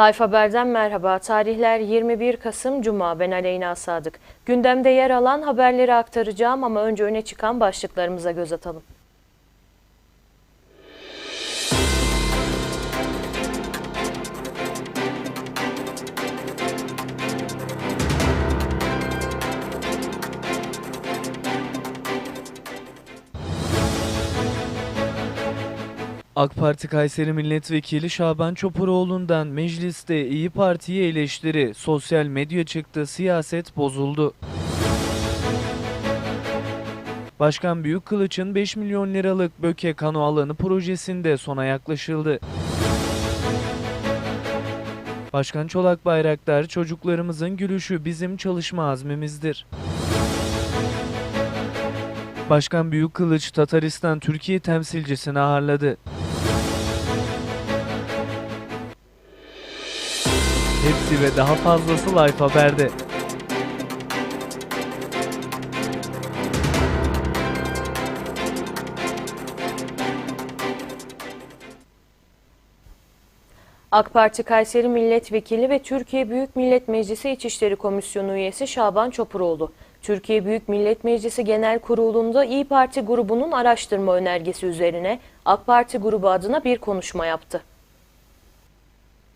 Life Haber'den merhaba. Tarihler 21 Kasım Cuma. Ben Aleyna Sadık. Gündemde yer alan haberleri aktaracağım ama önce öne çıkan başlıklarımıza göz atalım. AK Parti Kayseri Milletvekili Şaban Çopuroğlu'ndan mecliste İyi Parti'yi eleştiri, sosyal medya çıktı, siyaset bozuldu. Başkan Büyükkılıç'ın 5 milyon liralık Böke Kano Alanı projesinde sona yaklaşıldı. Başkan Çolak Bayraktar, çocuklarımızın gülüşü bizim çalışma azmimizdir. Başkan Büyükkılıç, Tataristan Türkiye temsilcisini ağırladı. Hepsi ve daha fazlası Life Haber'de. AK Parti Kayseri Milletvekili ve Türkiye Büyük Millet Meclisi İçişleri Komisyonu üyesi Şaban Çopuroğlu, Türkiye Büyük Millet Meclisi Genel Kurulu'nda İyi Parti grubunun araştırma önergesi üzerine AK Parti grubu adına bir konuşma yaptı.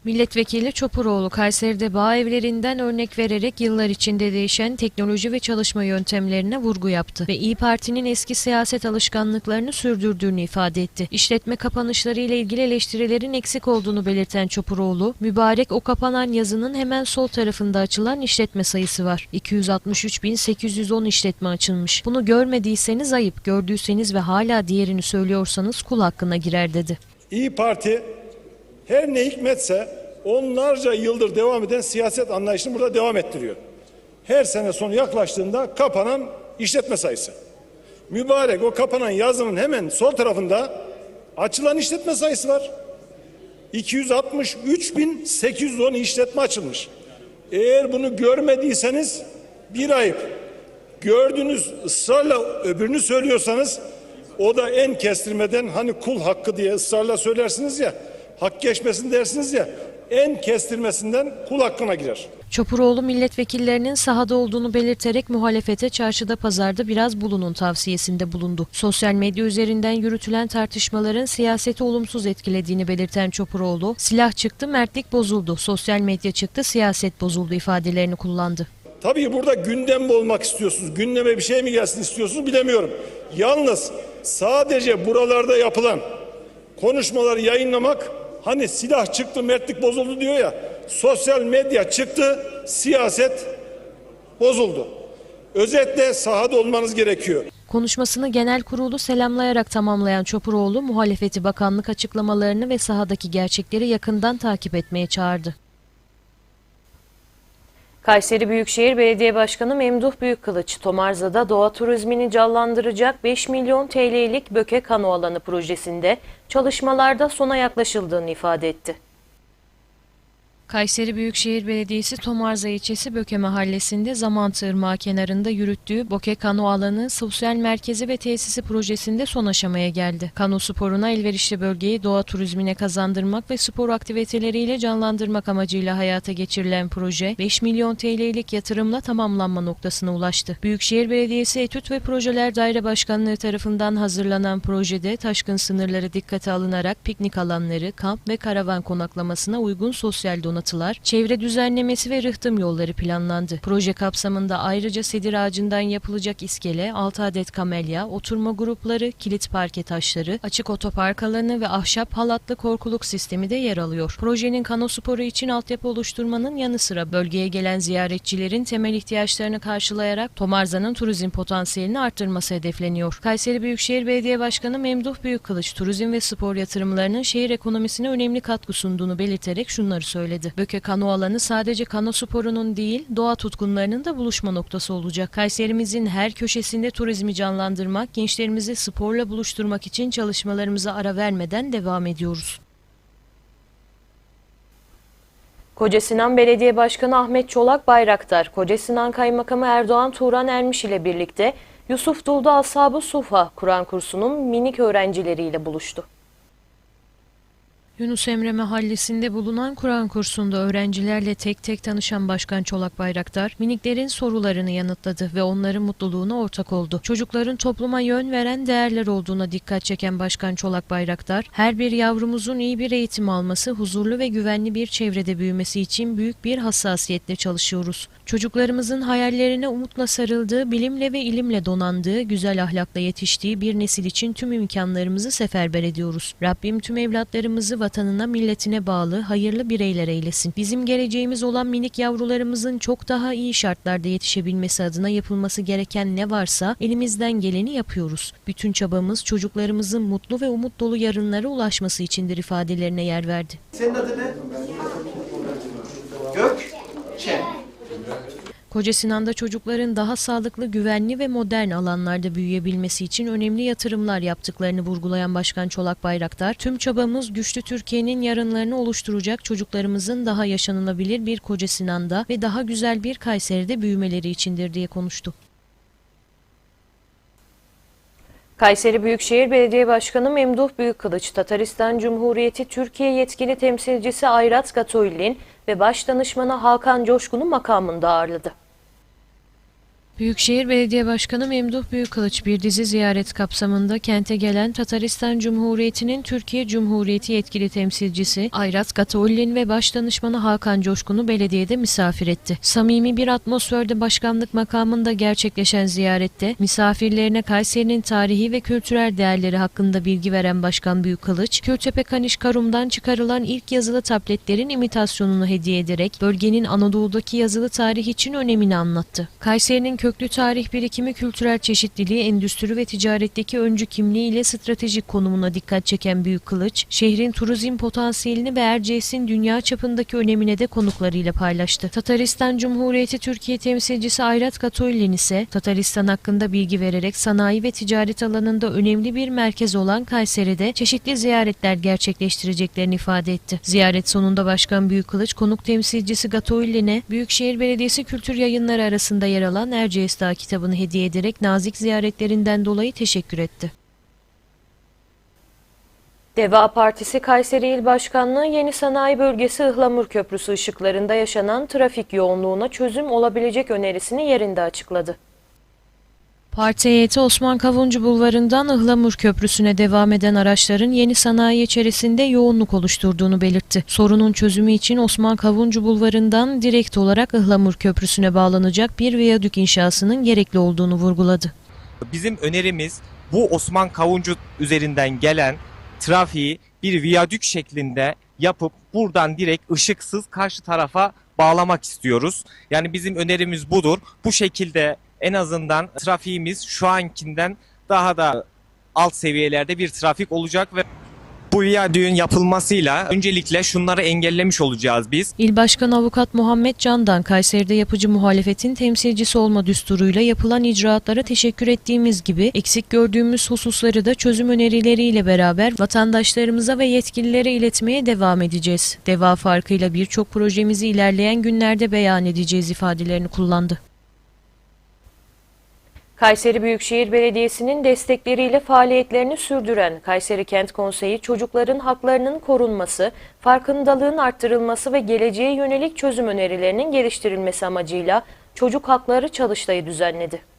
Milletvekili Çopuroğlu Kayseri'de bağ evlerinden örnek vererek yıllar içinde değişen teknoloji ve çalışma yöntemlerine vurgu yaptı ve İyi Parti'nin eski siyaset alışkanlıklarını sürdürdüğünü ifade etti. İşletme kapanışları ile ilgili eleştirilerin eksik olduğunu belirten Çopuroğlu, mübarek o kapanan yazının hemen sol tarafında açılan işletme sayısı var. 263.810 işletme açılmış. Bunu görmediyseniz ayıp, gördüyseniz ve hala diğerini söylüyorsanız kul hakkına girer dedi. İyi Parti her ne hikmetse onlarca yıldır devam eden siyaset anlayışını burada devam ettiriyor. Her sene sonu yaklaştığında kapanan işletme sayısı. Mübarek o kapanan yazının hemen sol tarafında açılan işletme sayısı var. 263.810 işletme açılmış. Eğer bunu görmediyseniz bir ayıp. Gördüğünüz ısrarla öbürünü söylüyorsanız o da en kestirmeden hani kul hakkı diye ısrarla söylersiniz ya hak geçmesin dersiniz ya en kestirmesinden kul hakkına girer. Çopuroğlu milletvekillerinin sahada olduğunu belirterek muhalefete çarşıda pazarda biraz bulunun tavsiyesinde bulundu. Sosyal medya üzerinden yürütülen tartışmaların siyaseti olumsuz etkilediğini belirten Çopuroğlu, silah çıktı mertlik bozuldu, sosyal medya çıktı siyaset bozuldu ifadelerini kullandı. Tabii burada gündem olmak istiyorsunuz? Gündeme bir şey mi gelsin istiyorsunuz bilemiyorum. Yalnız sadece buralarda yapılan konuşmaları yayınlamak hani silah çıktı mertlik bozuldu diyor ya sosyal medya çıktı siyaset bozuldu. Özetle sahada olmanız gerekiyor. Konuşmasını genel kurulu selamlayarak tamamlayan Çopuroğlu, muhalefeti bakanlık açıklamalarını ve sahadaki gerçekleri yakından takip etmeye çağırdı. Kayseri Büyükşehir Belediye Başkanı Memduh Büyükkılıç, Tomarza'da doğa turizmini canlandıracak 5 milyon TL'lik Böke Kano Alanı projesinde çalışmalarda sona yaklaşıldığını ifade etti. Kayseri Büyükşehir Belediyesi Tomarza ilçesi Böke mahallesinde Zamantı Irmağı kenarında yürüttüğü Boke Kano alanı sosyal merkezi ve tesisi projesinde son aşamaya geldi. Kano sporuna elverişli bölgeyi doğa turizmine kazandırmak ve spor aktiviteleriyle canlandırmak amacıyla hayata geçirilen proje 5 milyon TL'lik yatırımla tamamlanma noktasına ulaştı. Büyükşehir Belediyesi Etüt ve Projeler Daire Başkanlığı tarafından hazırlanan projede taşkın sınırları dikkate alınarak piknik alanları, kamp ve karavan konaklamasına uygun sosyal donatılar, çevre düzenlemesi ve rıhtım yolları planlandı. Proje kapsamında ayrıca sedir ağacından yapılacak iskele, 6 adet kamelya, oturma grupları, kilit parke taşları, açık otopark alanı ve ahşap halatlı korkuluk sistemi de yer alıyor. Projenin kano sporu için altyapı oluşturmanın yanı sıra bölgeye gelen ziyaretçilerin temel ihtiyaçlarını karşılayarak Tomarza'nın turizm potansiyelini arttırması hedefleniyor. Kayseri Büyükşehir Belediye Başkanı Memduh Büyükkılıç, turizm ve spor yatırımlarının şehir ekonomisine önemli katkı sunduğunu belirterek şunları söyledi. Böke Kano alanı sadece kano sporunun değil, doğa tutkunlarının da buluşma noktası olacak. Kayserimizin her köşesinde turizmi canlandırmak, gençlerimizi sporla buluşturmak için çalışmalarımıza ara vermeden devam ediyoruz. Kocasinan Belediye Başkanı Ahmet Çolak Bayraktar, Kocasinan Kaymakamı Erdoğan Turan Ermiş ile birlikte Yusuf Duldu Ashab-ı Sufa Kur'an kursunun minik öğrencileriyle buluştu. Yunus Emre Mahallesi'nde bulunan Kur'an kursunda öğrencilerle tek tek tanışan Başkan Çolak Bayraktar, miniklerin sorularını yanıtladı ve onların mutluluğuna ortak oldu. Çocukların topluma yön veren değerler olduğuna dikkat çeken Başkan Çolak Bayraktar, her bir yavrumuzun iyi bir eğitim alması, huzurlu ve güvenli bir çevrede büyümesi için büyük bir hassasiyetle çalışıyoruz. Çocuklarımızın hayallerine umutla sarıldığı, bilimle ve ilimle donandığı, güzel ahlakla yetiştiği bir nesil için tüm imkanlarımızı seferber ediyoruz. Rabbim tüm evlatlarımızı vatanına, milletine bağlı, hayırlı bireyler eylesin. Bizim geleceğimiz olan minik yavrularımızın çok daha iyi şartlarda yetişebilmesi adına yapılması gereken ne varsa elimizden geleni yapıyoruz. Bütün çabamız çocuklarımızın mutlu ve umut dolu yarınlara ulaşması içindir ifadelerine yer verdi. Senin adı ne? Gökçe. Koca Sinan'da çocukların daha sağlıklı, güvenli ve modern alanlarda büyüyebilmesi için önemli yatırımlar yaptıklarını vurgulayan Başkan Çolak Bayraktar, tüm çabamız güçlü Türkiye'nin yarınlarını oluşturacak çocuklarımızın daha yaşanılabilir bir Koca Sinan'da ve daha güzel bir Kayseri'de büyümeleri içindir diye konuştu. Kayseri Büyükşehir Belediye Başkanı Memduh Büyükkılıç, Tataristan Cumhuriyeti Türkiye yetkili temsilcisi Ayrat Gatoyllin ve Başdanışmanı Hakan Coşkun'u makamında ağırladı. Büyükşehir Belediye Başkanı Memduh Büyükkılıç bir dizi ziyaret kapsamında kente gelen Tataristan Cumhuriyeti'nin Türkiye Cumhuriyeti yetkili temsilcisi Ayrat Gatollin ve Başdanışmanı Hakan Coşkun'u belediyede misafir etti. Samimi bir atmosferde başkanlık makamında gerçekleşen ziyarette misafirlerine Kayseri'nin tarihi ve kültürel değerleri hakkında bilgi veren Başkan Büyükkılıç, Kültepe Kaniş Karum'dan çıkarılan ilk yazılı tabletlerin imitasyonunu hediye ederek bölgenin Anadolu'daki yazılı tarih için önemini anlattı. Kayseri'nin köklü tarih birikimi, kültürel çeşitliliği, endüstri ve ticaretteki öncü kimliği ile stratejik konumuna dikkat çeken Büyük Kılıç, şehrin turizm potansiyelini ve Erciyes'in dünya çapındaki önemine de konuklarıyla paylaştı. Tataristan Cumhuriyeti Türkiye temsilcisi Ayrat Katoylin ise Tataristan hakkında bilgi vererek sanayi ve ticaret alanında önemli bir merkez olan Kayseri'de çeşitli ziyaretler gerçekleştireceklerini ifade etti. Ziyaret sonunda Başkan Büyük Kılıç konuk temsilcisi Gatoyllin'e Büyükşehir Belediyesi Kültür Yayınları arasında yer alan Erciyes Dağı kitabını hediye ederek nazik ziyaretlerinden dolayı teşekkür etti. Deva Partisi Kayseri İl Başkanlığı Yeni Sanayi Bölgesi Ihlamur Köprüsü ışıklarında yaşanan trafik yoğunluğuna çözüm olabilecek önerisini yerinde açıkladı. Parti heyeti Osman Kavuncu Bulvarı'ndan Ihlamur Köprüsü'ne devam eden araçların yeni sanayi içerisinde yoğunluk oluşturduğunu belirtti. Sorunun çözümü için Osman Kavuncu Bulvarı'ndan direkt olarak Ihlamur Köprüsü'ne bağlanacak bir viyadük inşasının gerekli olduğunu vurguladı. Bizim önerimiz bu Osman Kavuncu üzerinden gelen trafiği bir viyadük şeklinde yapıp buradan direkt ışıksız karşı tarafa bağlamak istiyoruz. Yani bizim önerimiz budur. Bu şekilde en azından trafiğimiz şu ankinden daha da alt seviyelerde bir trafik olacak ve bu viyadüğün yapılmasıyla öncelikle şunları engellemiş olacağız biz. İl Başkanı Avukat Muhammed Candan, Kayseri'de yapıcı muhalefetin temsilcisi olma düsturuyla yapılan icraatlara teşekkür ettiğimiz gibi eksik gördüğümüz hususları da çözüm önerileriyle beraber vatandaşlarımıza ve yetkililere iletmeye devam edeceğiz. Deva farkıyla birçok projemizi ilerleyen günlerde beyan edeceğiz ifadelerini kullandı. Kayseri Büyükşehir Belediyesi'nin destekleriyle faaliyetlerini sürdüren Kayseri Kent Konseyi çocukların haklarının korunması, farkındalığın arttırılması ve geleceğe yönelik çözüm önerilerinin geliştirilmesi amacıyla Çocuk Hakları Çalıştayı düzenledi.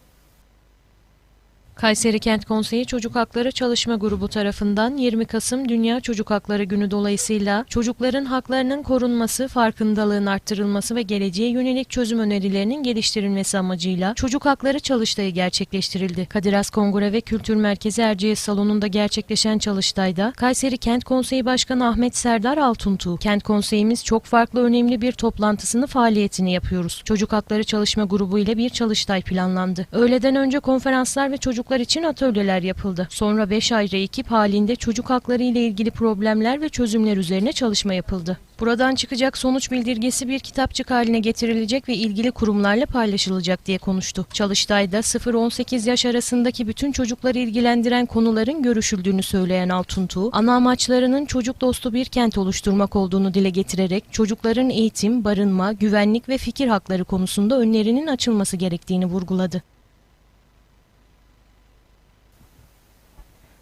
Kayseri Kent Konseyi Çocuk Hakları Çalışma Grubu tarafından 20 Kasım Dünya Çocuk Hakları Günü dolayısıyla çocukların haklarının korunması, farkındalığın arttırılması ve geleceğe yönelik çözüm önerilerinin geliştirilmesi amacıyla Çocuk Hakları Çalıştayı gerçekleştirildi. Kadir Has Kongre ve Kültür Merkezi Erciyes Salonu'nda gerçekleşen çalıştayda Kayseri Kent Konseyi Başkanı Ahmet Serdar Altuntuğ, Kent Konseyimiz çok farklı önemli bir toplantısını faaliyetini yapıyoruz. Çocuk Hakları Çalışma Grubu ile bir çalıştay planlandı. Öğleden önce konferanslar ve çocuklar için atölyeler yapıldı. Sonra 5 ayrı ekip halinde çocuk hakları ile ilgili problemler ve çözümler üzerine çalışma yapıldı. Buradan çıkacak sonuç bildirgesi bir kitapçık haline getirilecek ve ilgili kurumlarla paylaşılacak diye konuştu. Çalıştay'da 0-18 yaş arasındaki bütün çocukları ilgilendiren konuların görüşüldüğünü söyleyen Altuntuğ, ana amaçlarının çocuk dostu bir kent oluşturmak olduğunu dile getirerek çocukların eğitim, barınma, güvenlik ve fikir hakları konusunda önlerinin açılması gerektiğini vurguladı.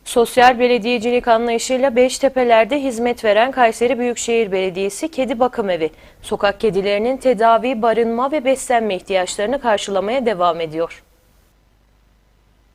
Sosyal belediyecilik anlayışıyla Beştepeler'de hizmet veren Kayseri Büyükşehir Belediyesi Kedi Bakım Evi, sokak kedilerinin tedavi, barınma ve beslenme ihtiyaçlarını karşılamaya devam ediyor.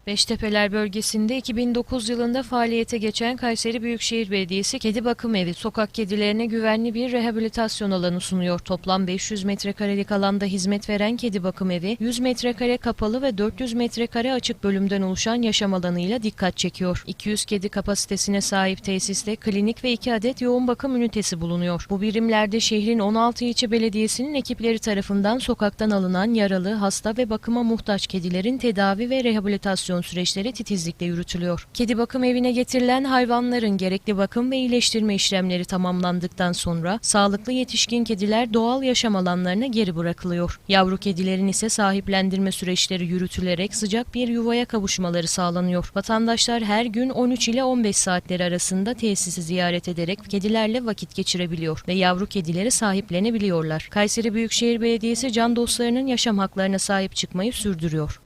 Beştepeler bölgesinde 2009 yılında faaliyete geçen Kayseri Büyükşehir Belediyesi Kedi Bakım Evi, sokak kedilerine güvenli bir rehabilitasyon alanı sunuyor. Toplam 500 metrekarelik alanda hizmet veren Kedi Bakım Evi, 100 metrekare kapalı ve 400 metrekare açık bölümden oluşan yaşam alanıyla dikkat çekiyor. 200 kedi kapasitesine sahip tesiste klinik ve 2 adet yoğun bakım ünitesi bulunuyor. Bu birimlerde şehrin 16 ilçe belediyesinin ekipleri tarafından sokaktan alınan yaralı, hasta ve bakıma muhtaç kedilerin tedavi ve rehabilitasyon süreçleri titizlikle yürütülüyor. Kedi bakım evine getirilen hayvanların gerekli bakım ve iyileştirme işlemleri tamamlandıktan sonra sağlıklı yetişkin kediler doğal yaşam alanlarına geri bırakılıyor. Yavru kedilerin ise sahiplendirme süreçleri yürütülerek sıcak bir yuvaya kavuşmaları sağlanıyor. Vatandaşlar her gün 13 ile 15 saatleri arasında tesisi ziyaret ederek kedilerle vakit geçirebiliyor ve yavru kedileri sahiplenebiliyorlar. Kayseri Büyükşehir Belediyesi can dostlarının yaşam haklarına sahip çıkmayı sürdürüyor.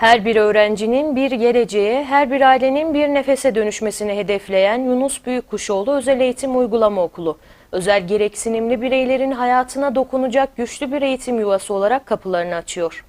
Her bir öğrencinin bir geleceğe, her bir ailenin bir nefese dönüşmesini hedefleyen Yunus Büyükkuşoğlu Özel Eğitim Uygulama Okulu, özel gereksinimli bireylerin hayatına dokunacak güçlü bir eğitim yuvası olarak kapılarını açıyor.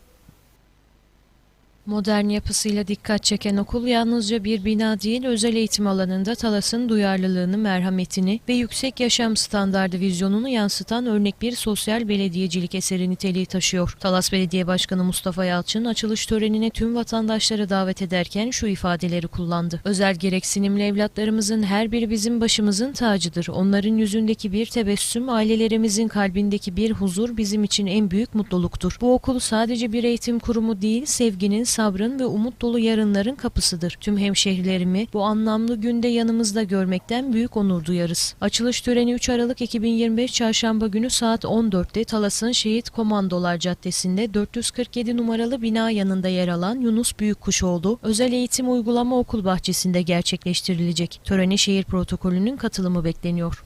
Modern yapısıyla dikkat çeken okul yalnızca bir bina değil, özel eğitim alanında Talas'ın duyarlılığını, merhametini ve yüksek yaşam standardı vizyonunu yansıtan örnek bir sosyal belediyecilik eseri niteliği taşıyor. Talas Belediye Başkanı Mustafa Yalçın açılış törenine tüm vatandaşları davet ederken şu ifadeleri kullandı. Özel gereksinimli evlatlarımızın her biri bizim başımızın tacıdır. Onların yüzündeki bir tebessüm, ailelerimizin kalbindeki bir huzur bizim için en büyük mutluluktur. Bu okul sadece bir eğitim kurumu değil, sevginin, sabrın ve umut dolu yarınların kapısıdır. Tüm hemşehrilerimi bu anlamlı günde yanımızda görmekten büyük onur duyarız. Açılış töreni 3 Aralık 2025 Çarşamba günü saat 14'te Talas'ın Şehit Komandolar Caddesi'nde 447 numaralı bina yanında yer alan Yunus Büyükkuşoğlu Özel Eğitim Uygulama Okul Bahçesi'nde gerçekleştirilecek. Törene şehir protokolünün katılımı bekleniyor.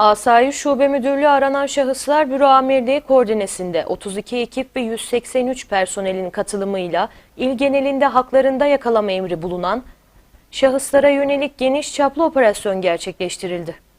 Asayiş Şube Müdürlüğü aranan şahıslar Büro Amirliği koordinesinde 32 ekip ve 183 personelin katılımıyla il genelinde haklarında yakalama emri bulunan şahıslara yönelik geniş çaplı operasyon gerçekleştirildi.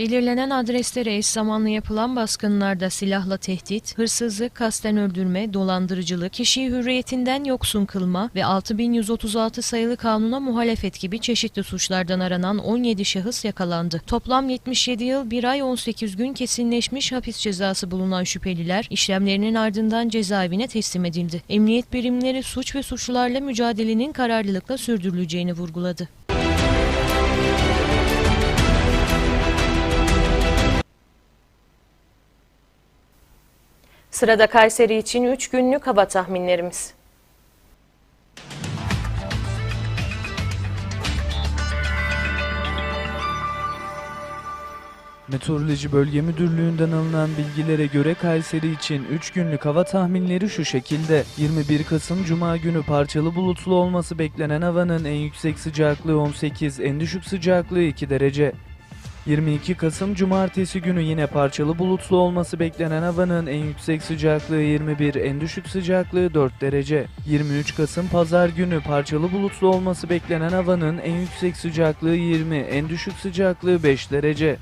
Belirlenen adreslere eş zamanlı yapılan baskınlarda silahla tehdit, hırsızlık, kasten öldürme, dolandırıcılık, kişiyi hürriyetinden yoksun kılma ve 6136 sayılı kanuna muhalefet gibi çeşitli suçlardan aranan 17 şahıs yakalandı. Toplam 77 yıl 1 ay 18 gün kesinleşmiş hapis cezası bulunan şüpheliler işlemlerinin ardından cezaevine teslim edildi. Emniyet birimleri suç ve suçlularla mücadelenin kararlılıkla sürdürüleceğini vurguladı. Sırada Kayseri için 3 günlük hava tahminlerimiz. Meteoroloji Bölge Müdürlüğü'nden alınan bilgilere göre Kayseri için 3 günlük hava tahminleri şu şekilde. 21 Kasım Cuma günü parçalı bulutlu olması beklenen havanın en yüksek sıcaklığı 18, en düşük sıcaklığı 2 derece. 22 Kasım Cumartesi günü yine parçalı bulutlu olması beklenen havanın en yüksek sıcaklığı 21, en düşük sıcaklığı 4 derece. 23 Kasım Pazar günü parçalı bulutlu olması beklenen havanın en yüksek sıcaklığı 20, en düşük sıcaklığı 5 derece.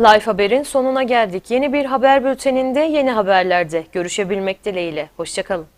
Life Haber'in sonuna geldik. Yeni bir haber bülteninde yeni haberlerde görüşebilmek dileğiyle. Hoşçakalın.